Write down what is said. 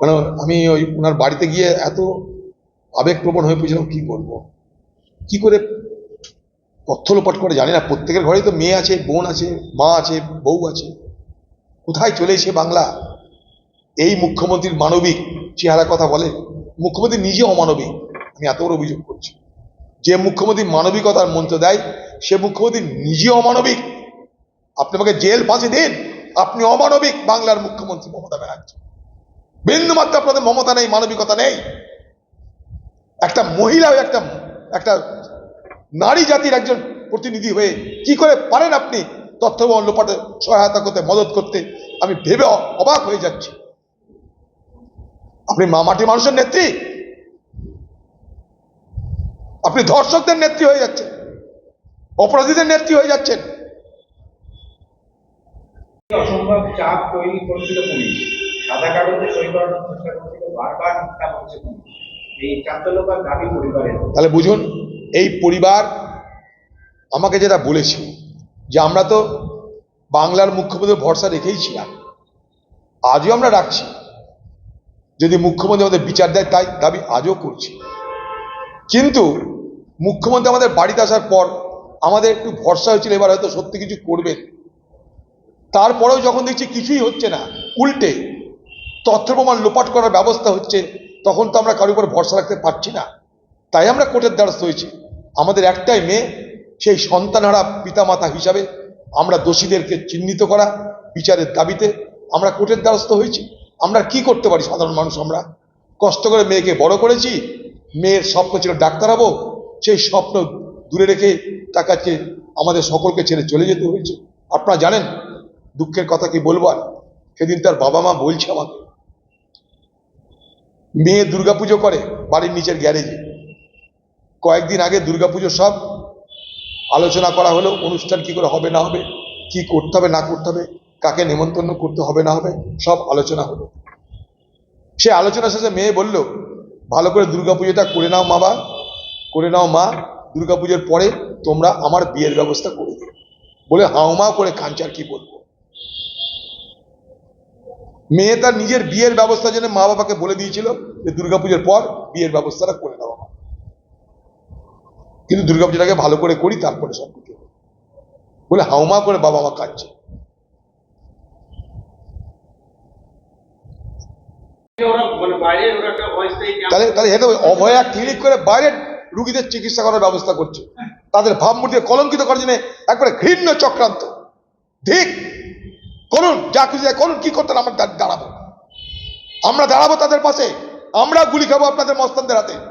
মানে আমি ওই ওনার বাড়িতে গিয়ে এত আবেগপ্রবণ হয়ে পড়েছিলাম, কি করব কি করে তথ্য লোপাট করে জানি না। প্রত্যেকের ঘরেই তো মেয়ে আছে, বোন আছে, মা আছে, বউ আছে। কোথায় চলে এসে বাংলা? এই মুখ্যমন্ত্রীর মানবিক চেহারা কথা বলে। মুখ্যমন্ত্রী নিজে অমানবিক। আমি এত বড় অভিযোগ করছি। যে মুখ্যমন্ত্রী মানবিকতার মন্ত্র দেয়, সে মুখ্যমন্ত্রী নিজে অমানবিক। আপনি আমাকে জেল ফাঁসি দিন, আপনি অমানবিক বাংলার মুখ্যমন্ত্রী মমতা ব্যানার্জি। বিন্দু মাত্র আপনাদের মমতা নেই, মানবিকতা নেই। একটা মহিলা হয়ে একটা একটা নারী জাতির একজন প্রতিনিধি হয়ে কি করে পারেন আপনি তথ্য এবং লোপাটে সহায়তা করতে, মদত করতে? আমি ভেবে অবাক হয়ে যাচ্ছি। আপনি মামাটি মানুষের নেত্রী? আপনি ধর্ষকদের নেত্রী হয়ে যাচ্ছেন। অপরাধীদের নেত্রী হয়ে যাচ্ছেন। অসম্ভব চাপ তৈরি করছিল পুলিশ। তাহলে বুঝুন, এই পরিবার আমাকে যেটা বলেছে, যে আমরা তো বাংলার মুখ্যমন্ত্রীর ভরসা রেখেই ছিলাম। আজও আমরা রাখছি। যদি মুখ্যমন্ত্রী আমাদের বিচার দেয়, তাই দাবি আজও করছি। কিন্তু মুখ্যমন্ত্রী আমাদের বাড়িতে আসার পর আমাদের একটু ভরসা হয়েছিল, এবার হয়তো সত্যি কিছু করবেন তারপরেও যখন দেখছি কিছুই হচ্ছে না, উল্টে তথ্য প্রমাণ লোপাট করার ব্যবস্থা হচ্ছে, তখন তো আমরা কারোর উপর ভরসা রাখতে পারছি না। তাই আমরা কোর্টের দ্বারস্থ হয়েছি। আমাদের একটাই মেয়ে, সেই সন্তানহারা পিতামাতা হিসাবে আমরা দোষীদেরকে চিহ্নিত করা বিচারের দাবিতে আমরা কোর্টের দ্বারস্থ হয়েছি। আমরা কি করতে পারি সাধারণ মানুষ আমরা? কষ্ট করে মেয়েকে বড় করেছি, মেয়ের স্বপ্ন ছিল ডাক্তার হব, সেই স্বপ্ন দূরে রেখে তাকাচ্ছে আমাদের সকলকে ছেড়ে চলে যেতে হয়েছে। আপনারা জানেন, দুঃখের কথা কি বলব আর? সেদিন তার বাবা মা বলছে আমাকে মেয়ে দুর্গাপুজো করে বাড়ির নিচের গ্যারেজে। কয়েকদিন আগে দুর্গাপুজো সব আলোচনা করা হলো, অনুষ্ঠান কি করে হবে না হবে, কি করতে হবে না করতে হবে, কাকে নেমন্তন্ন করতে হবে না হবে, সব আলোচনা হলো। সে আলোচনা শেষে মেয়ে বলল, ভালো করে দুর্গাপুজোটা করে নাও মা বা করে নাও মা, দুর্গাপুজোর পরে তোমরা আমার বিয়ের ব্যবস্থা করে দিও। বলে হাউমা করে কাঞ্চার কি বলব? মেয়ে তার নিজের বিয়ের ব্যবস্থার জন্য মা বাবাকে বলে দিয়েছিল যে দুর্গাপুজোর পর বিয়ের ব্যবস্থাটা করে দেওয়া। কিন্তু দুর্গাপুজোটাকে ভালো করে করি, তারপরে সব কিছু বলে হাউমা করে বাবা মা কাঁদছে। তাহলে তাহলে অভয়া ক্লিনিক করে রুগীদের চিকিৎসা করার ব্যবস্থা করছে। তাদের ভাবমূর্তিকে কলঙ্কিত করার জন্য একবারে ঘৃণ্য চক্রান্ত। ঠিক করুন, যা খুশি করুন, কি করতেন আমরা দাঁড়াবো। আমরা দাঁড়াবো তাদের পাশে, আমরা গুলি খাব আপনাদের মস্তানদের হাতে।